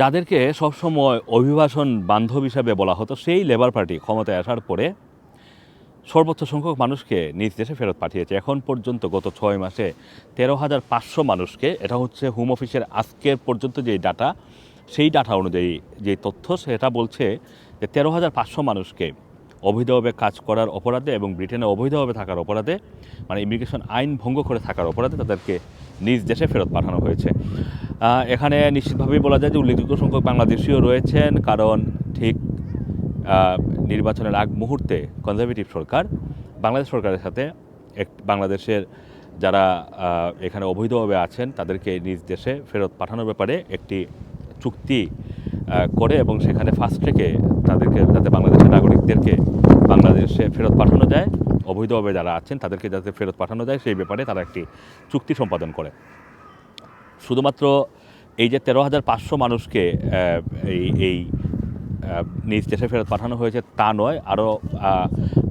যাদেরকে সবসময় অভিবাসন বান্ধব হিসাবে বলা হতো, সেই লেবার পার্টি ক্ষমতায় আসার পরে সর্বোচ্চ সংখ্যক মানুষকে নিজ দেশে ফেরত পাঠিয়েছে। এখন পর্যন্ত গত ছয় মাসে তেরো হাজার পাঁচশো মানুষকে, এটা হচ্ছে হোম অফিসের আজকের পর্যন্ত যে ডাটা সেই ডাটা অনুযায়ী যে তথ্য, সেটা বলছে যে তেরো হাজার পাঁচশো মানুষকে অবৈধভাবে কাজ করার অপরাধে এবং ব্রিটেনে অবৈধভাবে থাকার অপরাধে মানে ইমিগ্রেশন আইন ভঙ্গ করে থাকার অপরাধে তাদেরকে নিজ দেশে ফেরত পাঠানো হয়েছে। এখানে নিশ্চিতভাবেই বলা যায় যে উল্লেখযোগ্য সংখ্যক বাংলাদেশিও রয়েছেন, কারণ ঠিক নির্বাচনের আগ মুহূর্তে কনজারভেটিভ সরকার, বাংলাদেশ সরকারের সাথে এক, বাংলাদেশের যারা এখানে অবৈধভাবে আছেন, তাদেরকে নিজ দেশে ফেরত পাঠানোর ব্যাপারে একটি চুক্তি করে এবং সেখানে ফার্স্ট ট্রেকে তাদেরকে, যাতে বাংলাদেশের নাগরিকদেরকে বাংলাদেশে ফেরত পাঠানো যায়। অবৈধভাবে যারা আছেন, তাদেরকে যাতে ফেরত পাঠানো যায়, সেই ব্যাপারে তারা একটি চুক্তি সম্পাদন করে। শুধুমাত্র এই যে তেরো হাজার পাঁচশো মানুষকে এই এই নিজ দেশে ফেরত পাঠানো হয়েছে তা নয় আরও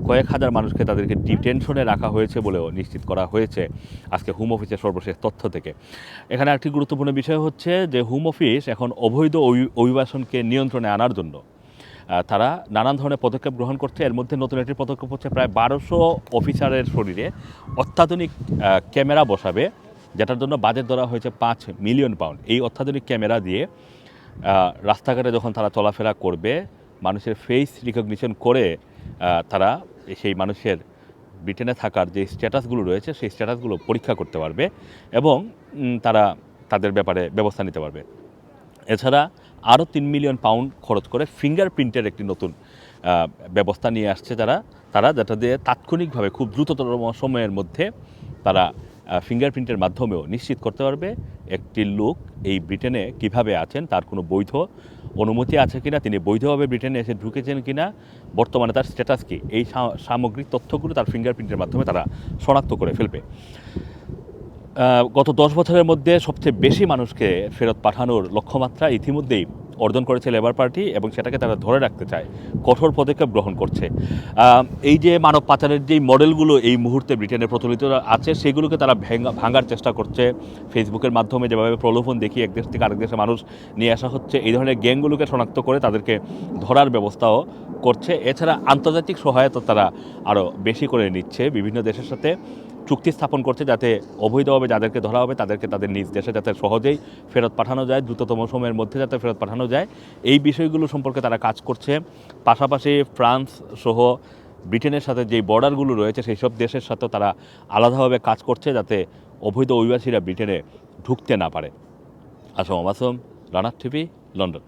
কয়েক হাজার মানুষকে তাদেরকে ডিটেনশনে রাখা হয়েছে বলেও নিশ্চিত করা হয়েছে আজকে হোম অফিসের সর্বশেষ তথ্য থেকে। এখানে একটি গুরুত্বপূর্ণ বিষয় হচ্ছে যে হোম অফিস এখন অবৈধ অভি- অভিবাসনকে নিয়ন্ত্রণে আনার জন্য। তারা নানান ধরনের পদক্ষেপ গ্রহণ করছে, এর মধ্যে নতুন একটি পদক্ষেপ হচ্ছে প্রায় বারোশো অফিসারের শরীরে অত্যাধুনিক ক্যামেরা বসাবে। যেটার জন্য বাজেট ধরা হয়েছে পাঁচ মিলিয়ন পাউন্ড। এই অত্যাধুনিক ক্যামেরা দিয়ে রাস্তাঘাটে যখন তারা চলাফেরা করবে, মানুষের ফেস রিকগনিশন করে তারা সেই মানুষের ব্রিটেনে থাকার যে স্ট্যাটাসগুলো রয়েছে, সেই স্ট্যাটাসগুলো পরীক্ষা করতে পারবে এবং তারা তাদের ব্যাপারে ব্যবস্থা নিতে পারবে। এছাড়া আরও তিন মিলিয়ন পাউন্ড খরচ করে ফিঙ্গারপ্রিন্টের একটি নতুন ব্যবস্থা নিয়ে আসছে তারা। তারা যেটা দিয়ে তাৎক্ষণিকভাবে খুব দ্রুততর সময়ের মধ্যে তারা ফিঙ্গারপ্রিন্টের মাধ্যমেও নিশ্চিত করতে পারবে একটি লোক এই ব্রিটেনে কীভাবে আছেন, তার কোনো বৈধ অনুমতি আছে কিনা, তিনি বৈধভাবে ব্রিটেনে এসে ঢুকেছেন কিনা, বর্তমানে তার স্ট্যাটাস কি, এই সামগ্রিক তথ্যগুলো তার ফিঙ্গারপ্রিন্টের মাধ্যমে তারা শনাক্ত করে ফেলবে। গত দশ বছরের মধ্যে সবচেয়ে বেশি মানুষকে ফেরত পাঠানোর লক্ষ্যমাত্রা ইতিমধ্যেই অর্জন করেছে লেবার পার্টি এবং সেটাকে তারা ধরে রাখতে চায়, কঠোর পদক্ষেপ গ্রহণ করছে। এই যে মানব পাচারের যেই মডেলগুলো এই মুহূর্তে ব্রিটেনে প্রচলিত আছে, সেগুলোকে তারা ভেঙা- ভাঙার চেষ্টা করছে। ফেসবুকের মাধ্যমে যেভাবে প্রলোভন দেখিয়ে এক দেশ থেকে আরেক দেশে মানুষ নিয়ে আসা হচ্ছে, এই ধরনের গ্যাংগুলোকে শনাক্ত করে তাদেরকে ধরার ব্যবস্থাও করছে। এছাড়া আন্তর্জাতিক সহায়তা তারা আরও বেশি করে নিচ্ছে বিভিন্ন দেশের সাথে। চুক্তি স্থাপন করছে যাতে অবৈধভাবে যাদেরকে ধরা হবে, তাদেরকে তাদের নিজ দেশে যাতে সহজেই ফেরত পাঠানো যায়, দ্রুততম সময়ের মধ্যে যাতে ফেরত পাঠানো যায়। এই বিষয়গুলো সম্পর্কে তারা কাজ করছে। পাশাপাশি ফ্রান্স সহ ব্রিটেনের সাথে যে বর্ডারগুলো রয়েছে সেই সব দেশের সাথেও তারা আলাদাভাবে কাজ করছে যাতে অবৈধ অভিবাসীরা ব্রিটেনে ঢুকতে না পারে। আসম আসম, রানার টিভি, লন্ডন।